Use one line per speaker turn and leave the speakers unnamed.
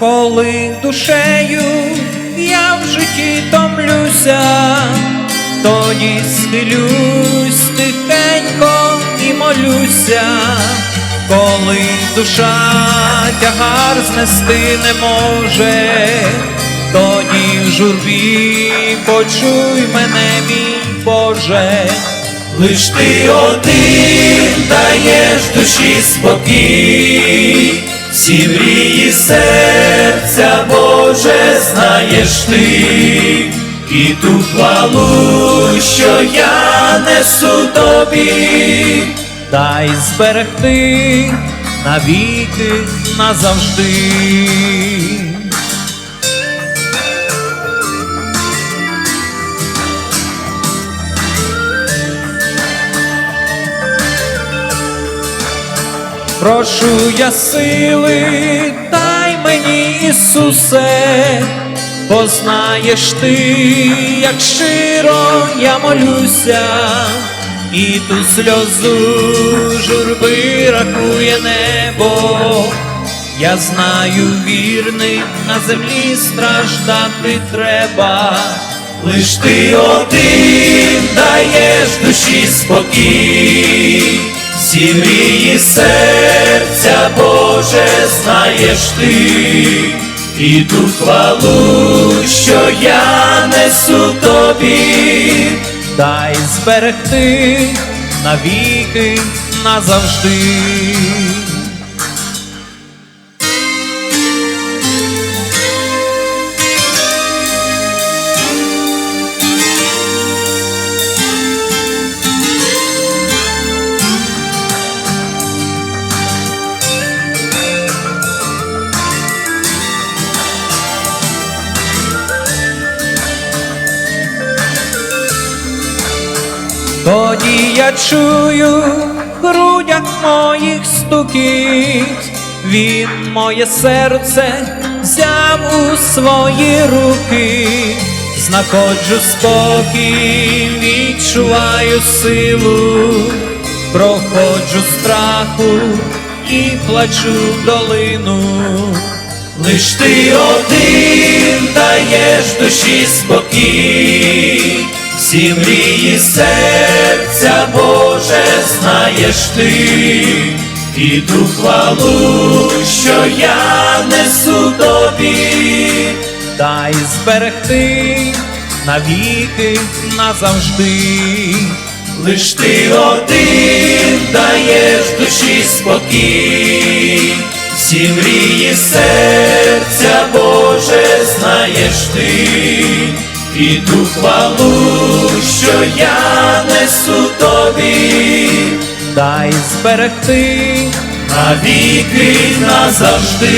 коли душею я в житті томлюся, тоді схилюсь тихенько і молюся, коли душа тягар знести не може, тоді в журбі почуй мене, мій Боже.
Лиш ти один даєш душі спокій, всі мрії серця, Боже, знаєш ти, і ту хвалу, що я несу тобі,
дай зберегти навіки назавжди. Прошу я сили, дай мені, Ісусе, бо знаєш ти, як щиро я молюся, і ту сльозу журби рахує небо. Я знаю, вірний на землі страждати треба.
лиш ти один даєш душі спокій, всі мрії серця, Боже, знаєш ти, і ту хвалу, що я несу тобі.
дай зберегти навіки назавжди. Тоді я чую в грудях моїх стукіт, він моє серце взяв у свої руки, знаходжу спокій, відчуваю силу, проходжу страху і плачу долину.
Лиш ти один даєш душі спокій, всі мрії серця, Боже, знаєш ти, і ту хвалу, що я несу тобі,
дай зберегти навіки назавжди.
лиш ти один даєш душі спокій, всі мрії серця, Боже, знаєш ти, і ту хвалу, що я несу тобі.
дай зберегти
навіки назавжди.